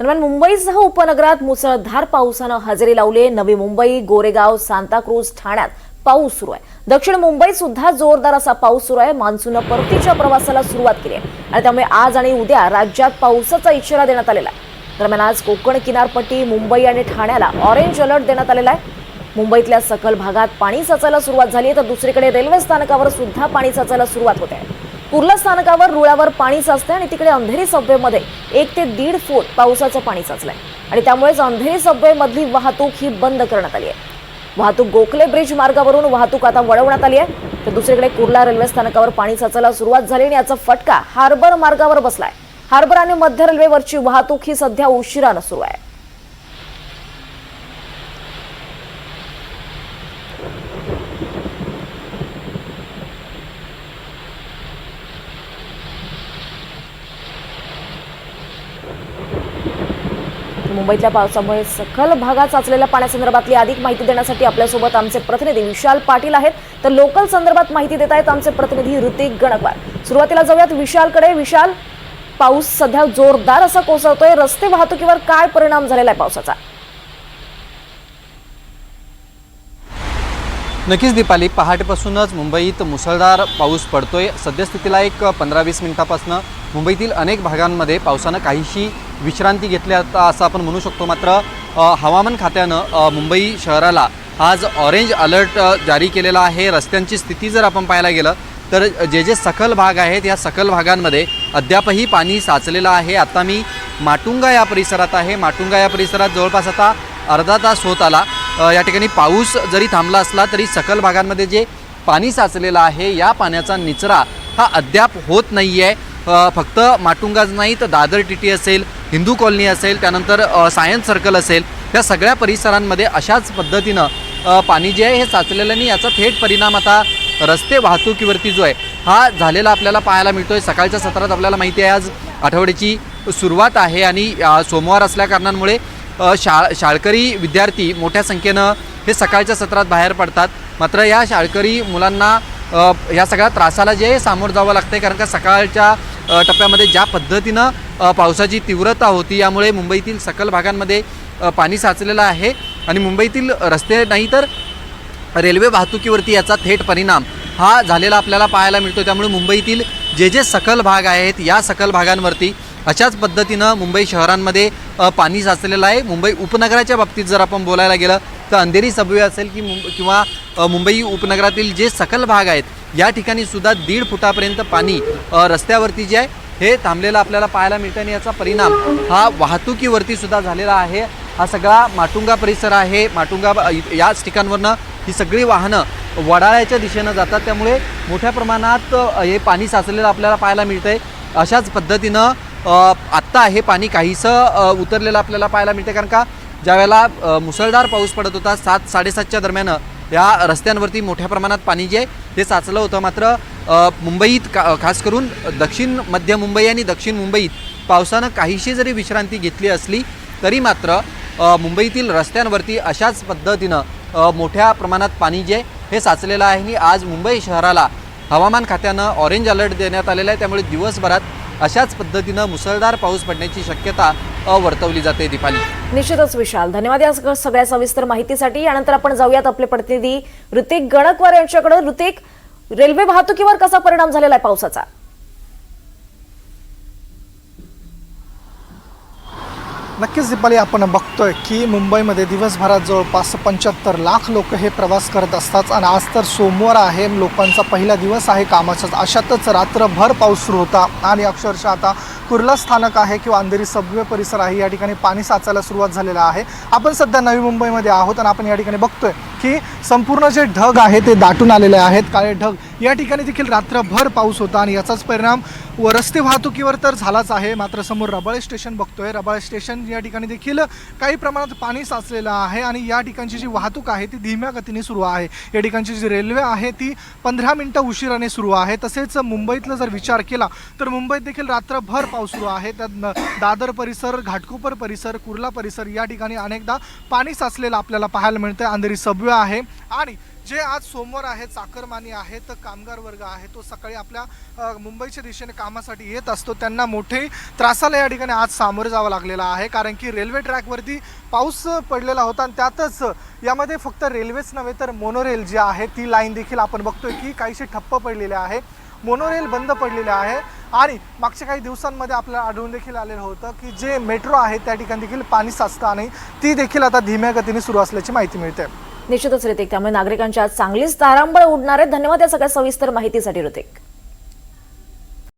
दरम्यान मुंबईसह उपनगरात मुसळधार पावसानं हजेरी लावली नवी मुंबई गोरेगाव सांताक्रूज ठाण्यात पाऊस सुरू आहे. दक्षिण मुंबईत सुद्धा जोरदार असा पाऊस सुरू आहे. मान्सूननं परतीच्या प्रवासाला सुरुवात केली आहे. आणि त्यामुळे आज आणि उद्या राज्यात पावसाचा इशारा देण्यात आलेला आहे. दरम्यान आज कोकण किनारपट्टी मुंबई आणि ठाण्याला ऑरेंज अलर्ट देण्यात आलेला आहे. मुंबईतल्या सकल भागात पाणी साचायला सुरुवात झाली आहे. तर दुसरीकडे रेल्वे स्थानकावर सुद्धा पाणी साचायला सुरुवात होते आहे. कुर्ला स्थानकावर रुळावर पाणी साचते आणि तिकडे अंधेरी सबवेमध्ये एक ते दीड फूट पावसाचं पाणी साचलंय. आणि त्यामुळेच अंधेरी सबवेमधली वाहतूक ही बंद करण्यात आली आहे. वाहतूक गोखले ब्रिज मार्गावरून वाहतूक आता वळवण्यात आली आहे. तर दुसरीकडे कुर्ला रेल्वे स्थानकावर पाणी साचायला सुरुवात झाली आणि याचा फटका हार्बर मार्गावर बसलाय. हार्बर आणि मध्य रेल्वेवरची वाहतूक ही सध्या उशिरानं सुरू आहे. मुंबईतल्या पावसामुळे सखल भागात साचलेल्या पाण्यासंदर्भातली अधिक माहिती देण्यासाठी आपल्यासोबत आमचे प्रतिनिधी विशाल पाटील आहेत. तर लोकल संदर्भात माहिती देत आहेत आमचे प्रतिनिधी ऋतिक गणकवार. सुरुवातीला जाऊयात विशालकडे. विशाल पाऊस सध्या जोरदार असा कोसळतोय. रस्ते वाहतुकीवर काय परिणाम झालेला आहे पावसाचा? नक्कीच दीपाली पहाटेपासूनच मुंबईत मुसळधार पाऊस पडतोय. सद्यस्थितीला एक पंधरा वीस मिनिटापासून मुंबईतील अनेक भागांमध्ये पावसानं काहीशी विश्रांती घेतली आता असं आपण म्हणू शकतो. मात्र हवामान खात्यानं मुंबई शहराला आज ऑरेंज अलर्ट जारी केलेला आहे. रस्त्यांची स्थिती जर आपण पाहायला गेलं तर जे जे सखल भाग आहेत या सखल भागांमध्ये अद्यापही पाणी साचलेलं आहे. आता मी माटुंगा या परिसरात आहे. माटुंगा या परिसरात जवळपास आता अर्धा तास होत आला. या ठिकाणी पाऊस जरी थांबला असला तरी सकल भागांमध्ये जे पाणी साचलेलं आहे या पाण्याचा निचरा हा अद्याप होत नाही आहे फक्त माटुंगाज नाही तर दादर टी टी असेल हिंदू कॉलनी असेल त्यानंतर सायन्स सर्कल असेल या सगळ्या परिसरांमध्ये अशाच पद्धतीनं पाणी जे आहे हे साचलेलं नाही. याचा थेट परिणाम आता रस्ते वाहतुकीवरती जो आहे हा झालेला आपल्याला पाहायला मिळतो आहे सकाळच्या सत्रात आपल्याला माहिती आहे आज आठवड्याची सुरुवात आहे आणि सोमवार असल्या कारणांमुळे अ, शाळ शाळकरी विद्यार्थी मोठ्या संख्येनं हे सकाळच्या सत्रात बाहेर पडतात. मात्र या शाळकरी मुलांना या सगळ्या त्रासाला जे आहे सामोरं जावं लागतं कारण का सकाळच्या टप्प्यामध्ये ज्या पद्धतीनं पावसाची तीव्रता होती यामुळे मुंबईतील सकल भागांमध्ये पाणी साचलेलं आहे आणि मुंबईतील रस्ते नाही तर रेल्वे वाहतुकीवरती याचा थेट परिणाम हा झालेला आपल्याला पाहायला मिळतो त्यामुळे मुंबईतील जे जे सकल भाग आहेत या सकल भागांवरती अशाच पद्धतीनं मुंबई शहरांमध्ये पाणी साचलेलं आहे. मुंबई उपनगराच्या बाबतीत जर आपण बोलायला गेलं तर अंधेरी सबवे असेल की मुंब किंवा मुंबई उपनगरातील जे सकल भाग आहेत या ठिकाणी सुद्धा दीड फुटापर्यंत पाणी रस्त्यावरती जे आहे हे थांबलेलं आपल्याला पाहायला मिळतं आणि याचा परिणाम हा वाहतुकीवरती सुद्धा झालेला आहे. हा सगळा माटुंगा परिसर आहे. माटुंगा याच ठिकाणवरनं ही सगळी वाहनं वडाळ्याच्या दिशेनं जातात. त्यामुळे मोठ्या प्रमाणात हे पाणी साचलेलं आपल्याला पाहायला मिळतं आहे अशाच पद्धतीनं आत्ता हे पाणी काहीसं उतरलेलं आपल्याला पाहायला मिळतं कारण का ज्यावेळेला मुसळधार पाऊस पडत होता सात साडेसातच्या दरम्यान या रस्त्यांवरती मोठ्या प्रमाणात पाणी जे आहे ते साचलं होतं. मात्र मुंबईत का खास करून दक्षिण मध्य मुंबई आणि दक्षिण मुंबईत पावसानं काहीशी जरी विश्रांती घेतली असली तरी मात्र मुंबईतील रस्त्यांवरती अशाच पद्धतीनं मोठ्या प्रमाणात पाणी जे हे साचलेलं आहे. आणि आज मुंबई शहराला हवामान खात्यानं ऑरेंज अलर्ट देण्यात आलेला आहे. त्यामुळे दिवसभरात अशाच पद्धतीनं मुसळधार पाऊस पडण्याची शक्यता वर्तवली जाते दीपाली. निश्चितच विशाल. धन्यवाद या सगळ्या- सविस्तर माहितीसाठी. यानंतर आपण जाऊयात आपले प्रतिनिधी ऋतिक गणकवार यांच्याकडे. ऋतिक रेल्वे वाहतुकीवर कसा परिणाम झालेला आहे पावसाचा? नक्कीच दीपाली आपण बघतोय की मुंबईमध्ये दिवसभरात जवळपास पंच्याहत्तर लाख लोक हे प्रवास करत असतात आणि आज तर सोमवार आहे. लोकांचा पहिला दिवस आहे कामाचा अशातच रात्रभर पाऊस सुरू होता आणि अक्षरशः आता कुर्ला स्थानक आहे किंवा अंधेरी सबवे परिसर आहे या ठिकाणी पाणी साचायला सुरुवात झालेला आहे. आपण सध्या नवी मुंबईमध्ये आहोत आणि आपण या ठिकाणी बघतोय की संपूर्ण जे ढग आहे ते दाटून आलेले आहेत. काळे ढग या ठिकाणी देखील रात्रभर पाऊस होता आणि याचाच परिणाम व रस्ते वाहतुकीवर तर झालाच आहे. मात्र समोर रबाळे स्टेशन बघतोय. रबाळे स्टेशन या ठिकाणी देखील काही प्रमाणात पाणी साचलेलं आहे आणि या ठिकाणची जी वाहतूक आहे ती धीम्या गतीने सुरू आहे. या ठिकाणची जी रेल्वे आहे ती पंधरा मिनटं उशिराने सुरू आहे. तसेच मुंबईतला जर विचार केला तर मुंबईत देखील रात्रभर पाऊस सुरू आहे. त्यात दादर परिसर घाटकोपर परिसर कुर्ला परिसर या ठिकाणी अनेकदा पाणी साचलेलं आपल्याला पाहायला मिळतं अंधेरी सबवे आहे. आणि जे आज सोमवार आहे चाकरमानी आहे तर कामगार वर्ग आहे तो सकाळी आपल्या मुंबईच्या दिशेने कामासाठी येत असतो. त्यांना मोठे त्रासाला या ठिकाणी आज सामोरे जावं लागलेलं आहे. कारण की रेल्वे ट्रॅकवरती पाऊस पडलेला होता आणि त्यातच यामध्ये फक्त रेल्वेच नव्हे तर मोनोरेल जी आहे ती लाईन देखील आपण बघतोय की काहीशी ठप्प पडलेली आहे. मोनोरेल बंद पडलेले आहे. आणि मागच्या काही दिवसांमध्ये आपल्याला आढळून देखील आलेलं होतं की जे मेट्रो आहे त्या ठिकाणी देखील पाणी साचतं आणि ती देखील आता धीम्या गतीने सुरू असल्याची माहिती मिळते. निश्चितच ऋतिक. त्यामुळे नागरिकांच्या आज चांगलीच तारांबळ उडणार आहे. धन्यवाद या सगळ्या सविस्तर माहितीसाठी ऋतिक.